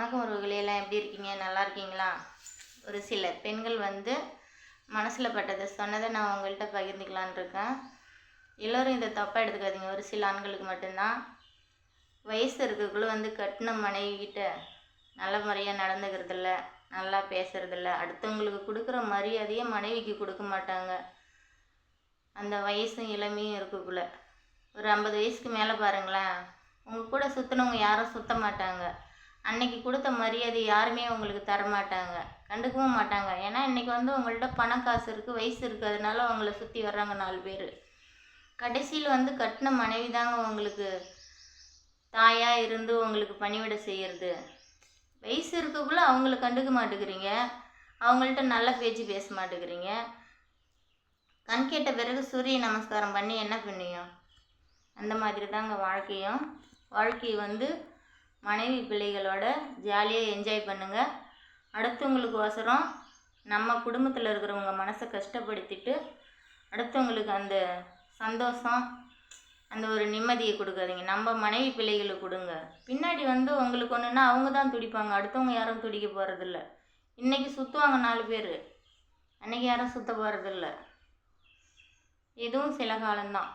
வணக்கம் உறவுகளெல்லாம் எப்படி இருக்கீங்க? நல்லா இருக்கீங்களா? ஒரு சில பெண்கள் வந்து மனசில் பட்டதை சொன்னதை நான் உங்கள்கிட்ட பகிர்ந்துக்கலான்னு இருக்கேன். எல்லோரும் இதை தப்பாக எடுத்துக்காதீங்க. ஒரு சில ஆண்களுக்கு மட்டும்தான். வயசு இருக்கக்குள்ளே வந்து கட்டின மனைவிக்கிட்ட நல்ல முறையாக நடந்துக்கிறதில்ல நல்லா பேசுகிறதில்ல அடுத்தவங்களுக்கு கொடுக்குற மரியாதையை மனைவிக்கு கொடுக்க மாட்டாங்க. அந்த வயசும் இளமையும் இருக்கக்குள்ள. ஒரு ஐம்பது வயசுக்கு மேலே பாருங்களேன். உங்கள் கூட சுற்றினவங்க யாரும் சுத்த மாட்டாங்க. அன்னைக்கு கொடுத்த மரியாதை யாருமே உங்களுக்கு தர மாட்டாங்க கண்டுக்கவும் மாட்டாங்க. ஏன்னா இன்னைக்கு வந்து உங்கள்கிட்ட பணம் காசு இருக்குது வயசு இருக்குது அதனால அவங்கள சுற்றி வர்றாங்க நாலு பேர். கடைசியில் வந்து கட்டின மனைவி தாங்க உங்களுக்கு தாயாக இருந்து உங்களுக்கு பணிவிட செய்கிறது வயசு இருக்கக்குள்ளே அவங்கள கண்டுக்க மாட்டேங்கிறீங்க. அவங்கள்ட்ட நல்ல பேச்சு பேச மாட்டேங்கிறீங்க. கண் கேட்ட பிறகு சூரிய நமஸ்காரம் பண்ணி என்ன பண்ணியும்? அந்த மாதிரி தாங்க வாழ்க்கையும். வாழ்க்கையை வந்து மனைவி பிள்ளைகளோட ஜாலியாக என்ஜாய் பண்ணுங்கள் அடுத்தவங்களுக்கு ஒசரம் நம்ம குடும்பத்தில் இருக்கிறவங்க மனசை கஷ்டப்படுத்திட்டு அடுத்தவங்களுக்கு அந்த சந்தோஷம் அந்த ஒரு நிம்மதியை கொடுக்காதீங்க. நம்ம மனைவி பிள்ளைகளுக்கு கொடுங்க. பின்னாடி வந்து உங்களுக்கு ஒன்றுனா அவங்க தான் துடிப்பாங்க. அடுத்தவங்க யாரும் துடிக்க போகிறதில்ல இன்றைக்கி சுற்றுவாங்க நாலு பேர். அன்றைக்கி யாரும் சுற்ற போகிறதில்ல இதுவும் சில காலம்தான்.